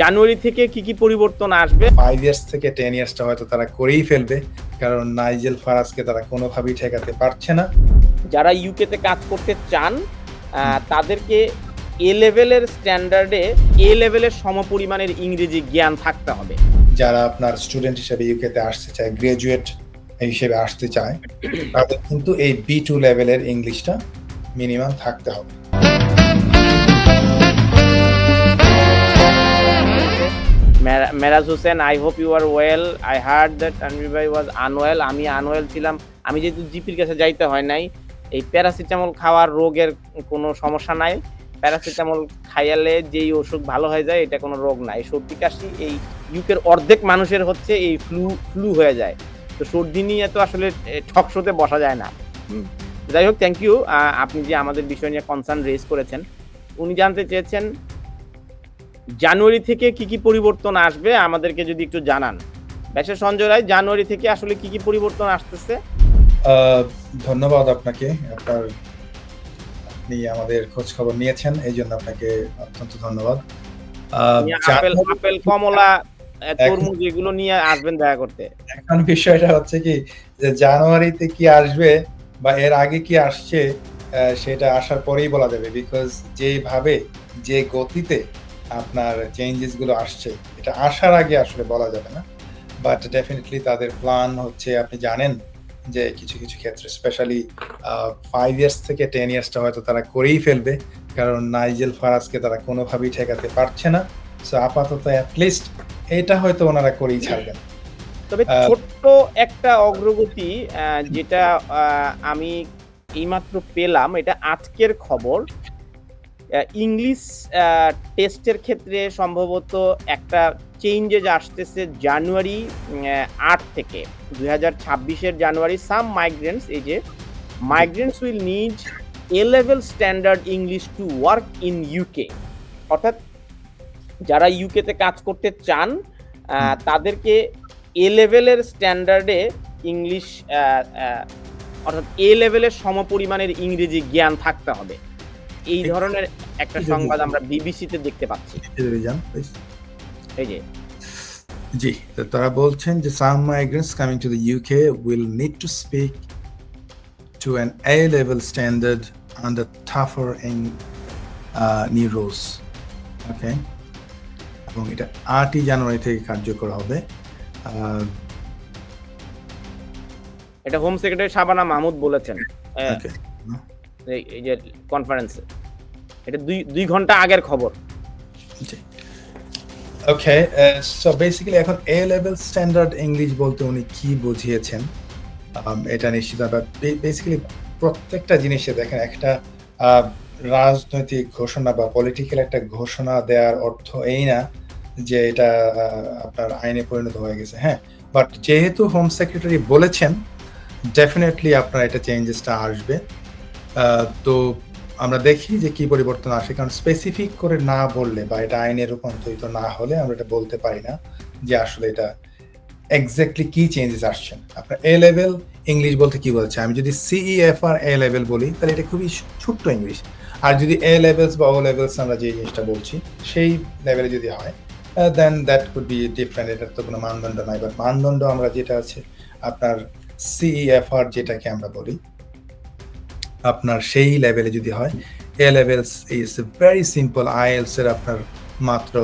জানুয়ারি থেকে কি কি পরিবর্তন আসবে? ফাইভ ইয়ার্স থেকে টেন ইয়ার্সটা হয়তো তারা করেই ফেলবে কারণ নাইজেল ফারাজকে তারা কোনোভাবেই ঠেকাতে পারছে না। যারা ইউকেতে কাজ করতে চান তাদেরকে এ লেভেলের স্ট্যান্ডার্ডে এ লেভেলের সমপরিমাণের ইংরেজি জ্ঞান থাকতে হবে। যারা আপনার স্টুডেন্ট হিসেবে ইউকেতে আসতে চায় গ্রাজুয়েট হিসেবে আসতে চায় তাদের কিন্তু এই বি টু লেভেলের ইংলিশটা মিনিমাম থাকতে হবে। Meraj Hossain I hope you are well I heard that Tanvir ভাই ওয়াজ আনওয়েল আমি আনওয়েল ছিলাম। আমি যেহেতু জিপির কাছে যাইতে হয় নাই, এই প্যারাসিটামল খাওয়ার রোগের কোনো সমস্যা নাই। প্যারাসিটামল খাইয়ালে যেই অসুখ ভালো হয়ে যায়, এটা কোনো রোগ নাই। সর্দি কাশি এই ইউকের অর্ধেক মানুষের হচ্ছে এই ফ্লু ফ্লু হয়ে যায়। তো সর্দি নিয়ে তো আসলে ঠক শোতে বসা যায় না। যাই হোক থ্যাংক ইউ আপনি যে আমাদের বিষয় নিয়ে কনসার্ন রেজ করেছেন, উনি জানতে চেয়েছেন জানুয়ারি থেকে কি কি পরিবর্তন আসবে আমাদেরকে যদি একটু জানান। ব্যাসে সঞ্জয় রায় জানুয়ারি থেকে আসলে কি কি পরিবর্তন আসতেছে? ধন্যবাদ আপনাকে আপনার আপনি আমাদের খোঁজ খবর নিয়েছেন এই জন্য আপনাকে অত্যন্ত ধন্যবাদ। আপেল আপেল কমলা তরমুজ এগুলো নিয়ে আসবেন দেখা করতে। এখন বিষয়টা হচ্ছে কি যে জানুয়ারিতে কি আসবে বা এর আগে কি আসছে সেটা আসার পরেই বলা যাবে বিকজ যেভাবে যে গতিতে আপনার চেঞ্জেসগুলো আসছে এটা আসার আগে আসলে বলা যাবে না। বাট ডেফিনেটলি তাদের প্ল্যান হচ্ছে আপনি জানেন যে কিছু কিছু ক্ষেত্রে স্পেশালি ফাইভ ইয়ার্স থেকে টেন ইয়ার্সটা হয়তো তারা করেই ফেলবে। কারণ নাইজেল ফারাজকে তারা কোনোভাবেই ঠেকাতে পারছে না। সো আপাতত অ্যাটলিস্ট এটা হয়তো ওনারা করেই ছাড়বেন। তবে ছোট্ট একটা অগ্রগতি যেটা আমি এইমাত্র পেলাম এটা আজকের খবর। ইংলিশ টেস্টের ক্ষেত্রে সম্ভবত একটা চেঞ্জেস আসতেছে জানুয়ারি আট থেকে দুই হাজার ছাব্বিশের জানুয়ারি সাম মাইগ্রেন্টস এই যে migrants will need A level standard English to work in UK অর্থাৎ যারা ইউকেতে কাজ করতে চান তাদেরকে এ লেভেলের স্ট্যান্ডার্ডে ইংলিশ অর্থাৎ এ লেভেলের সমপরিমাণের ইংরেজি জ্ঞান থাকতে হবে। এই ধরনের একটা সংবাদ আমরা বিবিসিতে দেখতে পাচ্ছি। এই যে। জি তো তারা বলছেন যে some migrants coming to the UK will need to speak to an A level standard under tougher in new rules okay এবং এটা আটই জানুয়ারি থেকে কার্যকর হবে। এটা হোম সেক্রেটারি শাবানা মাহমুদ বলেছেন। এই- এই যে কনফারেন্সে এটা দুই দুই ঘণ্টা আগের খবর। ওকে সো বেসিক্যালি এখন এ লেভেল স্ট্যান্ডার্ড ইংলিশ বলতে উনি কি বুঝিয়েছেন Um, এটা নিশ্চিত বেসিক্যালি প্রত্যেকটা জিনিসে দেখেন একটা রাজনৈতিক ঘোষণা বা পলিটিক্যাল একটা ঘোষণা দেওয়ার অর্থ এই না যে এটা আপনার আইনে পরিণত হয়ে গেছে হ্যাঁ? বাট যেহেতু হোম সেক্রেটারি বলেছেন ডেফিনেটলি আপনার এটা চেঞ্জেসটা আসবে। তো আমরা দেখি যে কি পরিবর্তন আসে, কারণ স্পেসিফিক করে না বললে বা এটা আইনে রূপান্তরিত না হলে আমরা এটা বলতে পারি না যে আসলে এটা এক্স্যাক্টলি কি চেঞ্জেস আসছেন। আপনার এ লেভেল ইংলিশ বলতে কি বলছে? আমি যদি সিইএফ আর এ লেভেল বলি, তাহলে এটা খুবই ছোট্ট ইংলিশ আর যদি এ লেভেলস বা ও লেভেলস আমরা যে জিনিসটা বলছি, সেই লেভেলে যদি হয় then that could be different এটার তো কোনো মানদণ্ড নাই। বাট মানদণ্ড আমরা যেটা আছে, আপনার সিইএফ আর যেটাকে আমরা বলি আপনার সেই লেভেলে যদি হয় A levels is very simple IELTS এর আপনার মাত্র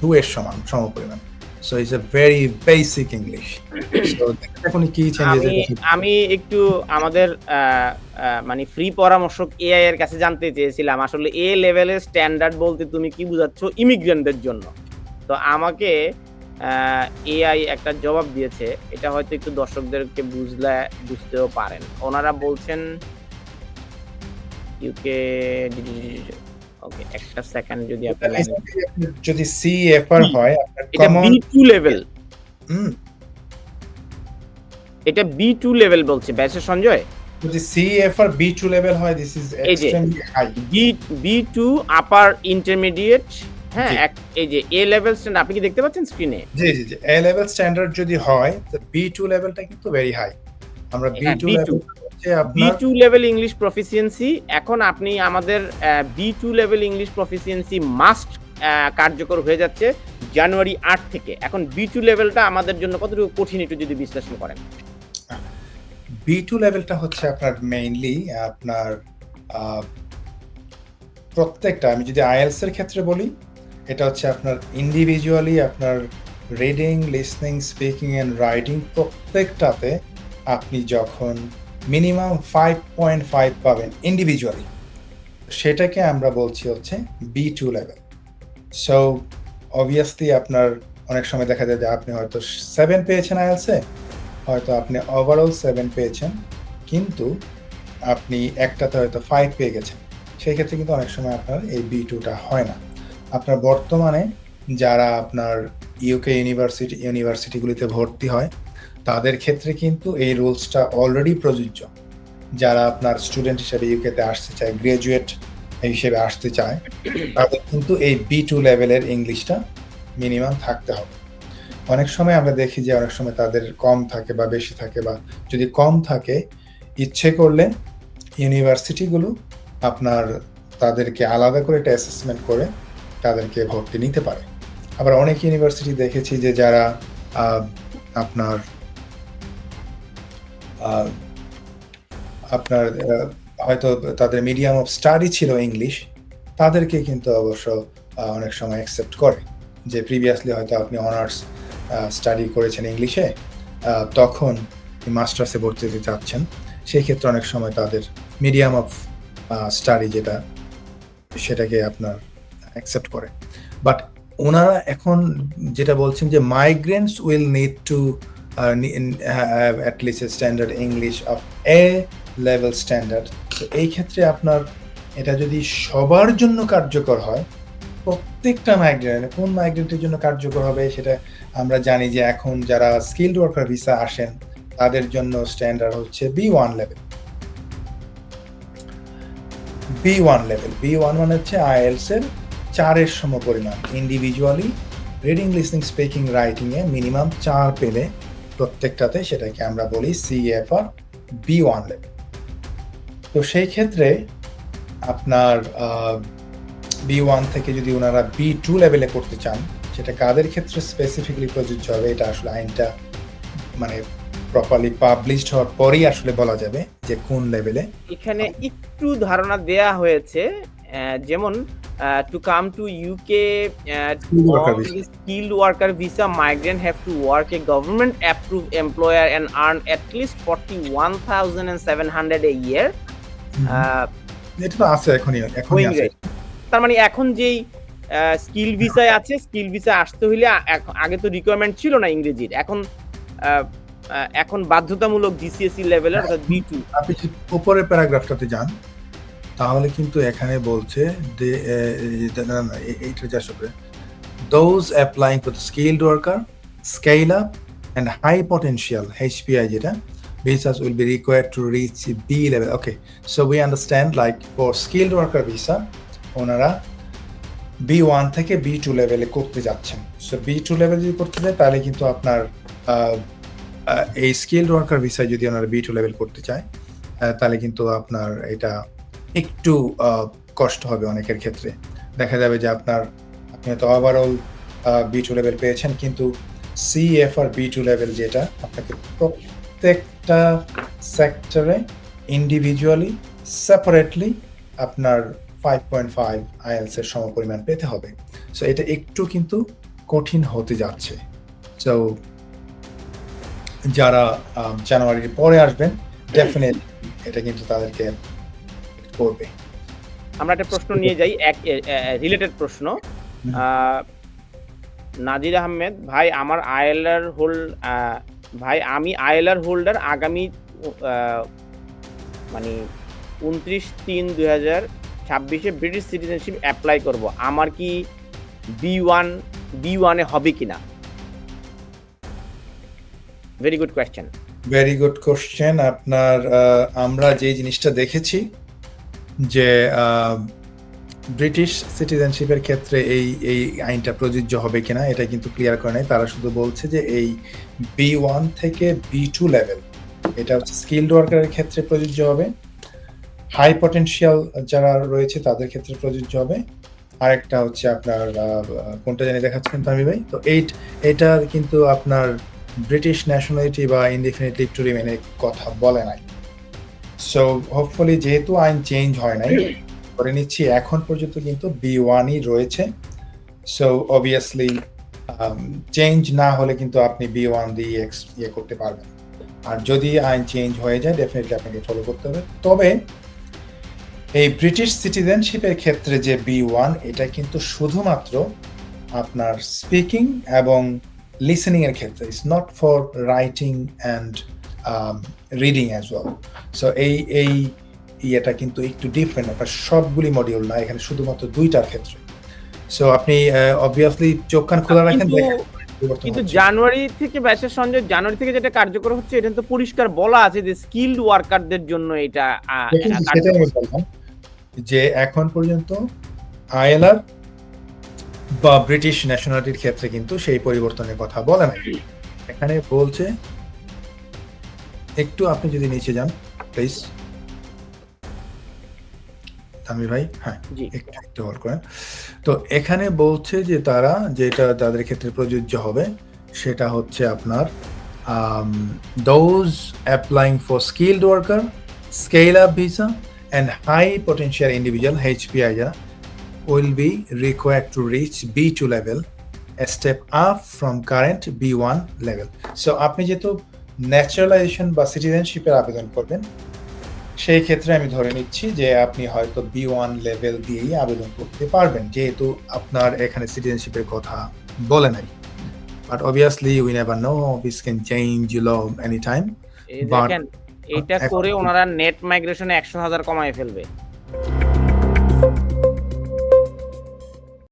টু এর সমান সমপরিমাণ so it's a very basic English এখন কি আমি একটু আমাদের মানে ফ্রি পরামর্শক এআই এর কাছে জানতে চেয়েছিলাম। আসলে এ লেভেলের স্ট্যান্ডার্ড বলতে তুমি কি বুঝাচ্ছ? ইমিগ্রেন্টদের জন্য। তো আমাকে এআই একটা জবাব দিয়েছে। এটা হয়তো একটু দর্শকদেরকে বুঝলে বুঝতেও পারেন। ওনারা বলছেন ইউকে ওকে একটা সেকেন্ড যদি আপনি যদি সিএফআর হয় আপনার এটা কমন বি টু লেভেল এটা বি টু লেভেল বলছে ব্যাসে সঞ্জয়? যদি সিএফআর বি টু লেভেল হয় this is extremely high B B two upper intermediate হ্যাঁ এই যে এ লেভেল স্ট্যান্ড আপনি কি দেখতে পাচ্ছেন স্ক্রিনে জি জি জি। এ লেভেল স্ট্যান্ডার্ড যদি হয় তো বি টু লেভেলটা কিন্তু ভেরি হাই আমরা B two level B two level English proficiency এখন আপনি আমাদের B two level English proficiency must কার্যকর হয়ে যাচ্ছে জানুয়ারি আট থেকে। এখন বি টু লেভেলটা আমাদের জন্য কতটুকু কঠিন একটু যদি বিশ্লেষণ করেন? বি টু লেভেলটা হচ্ছে আপনার মেইনলি আপনার প্রত্যেকটা আমি যদি আইএলস এর ক্ষেত্রে বলি এটা হচ্ছে আপনার ইন্ডিভিজুয়ালি আপনার reading listening speaking and writing প্রত্যেকটাতে আপনি যখন মিনিমাম ফাইভ পয়েন্ট ফাইভ পাবেন ইন্ডিভিজুয়ালি সেটাকে আমরা বলছি হচ্ছে B two level so obviously আপনার অনেক সময় দেখা যায় যে আপনি হয়তো সেভেন পেয়েছেন আইএলসে হয়তো আপনি ওভারঅল সেভেন পেয়েছেন, কিন্তু আপনি একটাতে হয়তো ফাইভ পেয়ে গেছেন। সেই ক্ষেত্রে কিন্তু অনেক সময় আপনার এই বি টুটা হয় না। আপনার বর্তমানে যারা আপনার ইউকে ইউনিভার্সিটি ইউনিভার্সিটিগুলিতে ভর্তি হয় তাদের ক্ষেত্রে কিন্তু এই রুলসটা অলরেডি প্রযোজ্য। যারা আপনার স্টুডেন্ট হিসেবে ইউকেতে আসতে চায় গ্রাজুয়েট হিসেবে আসতে চায়, তাদের কিন্তু এই বি টু লেভেলের ইংলিশটা মিনিমাম থাকতে হবে। অনেক সময় আমরা দেখি যে অনেক সময় তাদের কম থাকে বা বেশি থাকে বা যদি কম থাকে, ইচ্ছে করলে ইউনিভার্সিটিগুলো আপনার তাদেরকে আলাদা করে একটা অ্যাসেসমেন্ট করে তাদেরকে ভর্তি নিতে পারে। আবার অনেক ইউনিভার্সিটি দেখেছি যে যারা আপনার আপনার হয়তো তাদের মিডিয়াম অফ স্টাডি ছিল ইংলিশ তাদেরকে কিন্তু অবশ্য অনেক সময় অ্যাকসেপ্ট করে। যে প্রিভিয়াসলি হয়তো আপনি অনার্স স্টাডি করেছেন ইংলিশে তখন মাস্টার্সে ভর্তি হতে চাচ্ছেন, সেই ক্ষেত্রে অনেক সময় তাদের মিডিয়াম অফ স্টাডি যেটা, সেটাকে আপনার অ্যাকসেপ্ট করে। বাট ওনারা এখন যেটা বলছেন যে migrants will need to at least standard English of A level standard তো এই ক্ষেত্রে আপনার এটা যদি সবার জন্য কার্যকর হয়, প্রত্যেকটা মাইগ্রেন্ট কোন মাইগ্রেন্টের জন্য কার্যকর হবে সেটা আমরা জানি যে এখন যারা স্কিল্ড ওয়ার্কার ভিসা আসেন, তাদের জন্য স্ট্যান্ডার্ড হচ্ছে B one level B one level B one মানে হচ্ছে আইএলস এর চারের সম পরিমাণ ইন্ডিভিজুয়ালি রিডিং লিসনিং স্পিকিং রাইটিংয়ে মিনিমাম চার পেলে প্রত্যেকটাতে সেটাকে আমরা বলি সিএফআর বি ওয়ান লেভেল তো সেই ক্ষেত্রে আপনার বি ওয়ান থেকে যদি ওনারা বি টু লেভেলে করতে চান, সেটা কাদের ক্ষেত্রে স্পেসিফিকলি প্রযোজ্য হবে? এটা আসলে আইনটা মানে প্রপারলি পাবলিশড হওয়ার পরেই আসলে বলা যাবে যে কোন লেভেলে এখানে একটু ধারণা দেয়া হয়েছে আহ, যেমন to come to UK Skilled worker visa. Skilled worker visa migrant have to work a government approve employer and earn at least forty one thousand and seven hundred a year এটা তো আছে এখনই এখনই আছে। তার মানে এখন যেই স্কিল ভিসায় আছে স্কিল ভিসা আসতে হইলে আগে তো রিকোয়ারমেন্ট ছিল না ইংরেজির। এখন আহ, এখন বাধ্যতামূলক জিসিএসসি লেভেলের অর্থাৎ বি টু আপনি উপরের প্যারাগ্রাফটাতে যান। তাহলে কিন্তু এখানে বলছে এইটা যা সবে those applying for skilled worker scale up and high potential HPI যেটা visas will be required to reach B level. Okay, so we understand like for skilled worker visa, ওনারা বি ওয়ান থেকে বি টু লেভেলে করতে যাচ্ছেন so B two level যদি করতে চায় তাহলে কিন্তু আপনার এই স্কিলড ওয়ার্কার ভিসায় যদি ওনারা বি টু লেভেল করতে চায় তাহলে কিন্তু আপনার এটা একটু কষ্ট হবে অনেকের ক্ষেত্রে। দেখা যাবে যে আপনার আপনি হয়তো ওভারঅল বি টু লেভেল পেয়েছেন কিন্তু C F R B two level যেটা আপনাকে প্রত্যেকটা সেক্টরে ইন্ডিভিজুয়ালি সেপারেটলি আপনার ফাইভ পয়েন্ট ফাইভ আইএলস এর সমপরিমাণ পেতে হবে। সো এটা একটু কিন্তু কঠিন হতে যাচ্ছে। সো যারা জানুয়ারির পরে আসবেন ডেফিনেট এটা কিন্তু তাদেরকে করবে? আমরা একটা প্রশ্ন নিয়ে যাই এক রিলেটেড প্রশ্ন। নাজির আহমেদ ভাই আমার আইএলআর হোল্ড ভাই আমি আইএলআর হোল্ডার আগামী মানে উনত্রিশ তিন দুই হাজার ছাব্বিশে ব্রিটিশ সিটিজেনশিপ অ্যাপ্লাই করব। আমার কি বি ওয়ান বি ওয়ানে হবে কিনা? Very good question very good question আপনার আমরা যে জিনিসটা দেখেছি যে ব্রিটিশ সিটিজেনশিপের ক্ষেত্রে এই এই আইনটা প্রযোজ্য হবে কিনা এটা কিন্তু ক্লিয়ার করে নাই। তারা শুধু বলছে যে এই বি ওয়ান থেকে বি টু লেভেল এটা হচ্ছে স্কিল্ড ওয়ার্কারের ক্ষেত্রে প্রযোজ্য হবে। হাই পটেনশিয়াল যারা রয়েছে তাদের ক্ষেত্রে প্রযোজ্য হবে। আরেকটা হচ্ছে আপনার কোনটা জানি দেখাচ্ছেন তামি ভাই? তো এইট এটা কিন্তু আপনার ব্রিটিশ ন্যাশনালিটি বা ইনডিফিনিট লিভ টু রিমেনের কথা বলে নাই। সো হোপফুলি যেহেতু আইন চেঞ্জ হয় নাই করে নিচ্ছি এখন পর্যন্ত কিন্তু বি ওয়ানই রয়েছে। সো অবভিয়াসলি চেঞ্জ না হলে কিন্তু আপনি বি ওয়ান দিয়ে ex- ইয়ে করতে পারবেন। আর যদি আইন চেঞ্জ হয়ে যায় ডেফিনেটলি আপনাকে ফলো করতে হবে। তবে এই ব্রিটিশ সিটিজেনশিপের ক্ষেত্রে যে বি ওয়ান এটা কিন্তু শুধুমাত্র আপনার স্পিকিং এবং লিসেনিং এর ক্ষেত্রে। It's not for writing and reading as well so এই এই ইয়েটা কিন্তু একটু ডিফারেন্ট আপনার সবগুলি মডিউল না এখানে শুধুমাত্র দুইটার ক্ষেত্রে। সো আপনি অবভিয়াসলি চোখ কান খোলা রাখেন কিন্তু। জানুয়ারি থেকে ব্যাচের সঞ্জয় জানুয়ারি থেকে যেটা কার্যকর হচ্ছে এটা তো পরিষ্কার বলা আছে যে স্কিলড ওয়ার্কারদের জন্য এটা যে এখন পর্যন্ত আইএলআর বা ব্রিটিশ ন্যাশনালিটির ক্ষেত্রে কিন্তু সেই পরিবর্তনের কথা বলে নাই। এখানে বলছে একটু আপনি যদি নিচে যান প্লিজ তামির ভাই হ্যাঁ একটু একটু হোল্ড করেন। তো এখানে বলছে যে তারা যেটা তাদের ক্ষেত্রে প্রযোজ্য হবে সেটা হচ্ছে আপনার those applying for skilled worker scale up visa and high potential individual HPI যারা will be required to reach B2 level, a step up from current B1 level. So আপনি যেহেতু ন্যাচারালাইজেশন বা সিটিজেনশিপের আবেদন করবেন। সেই ক্ষেত্রে আমি ধরে নিচ্ছি যে আপনি হয়তো বি ওয়ান লেভেল দিয়েই আবেদন করতে পারবেন যেহেতু আপনার এখানে সিটিজেনশিপের কথা বলে নাই। But obviously we never know this can change law any time এটা করে ওনারা নেট মাইগ্রেশনে একশো হাজার কমায় ফেলবে।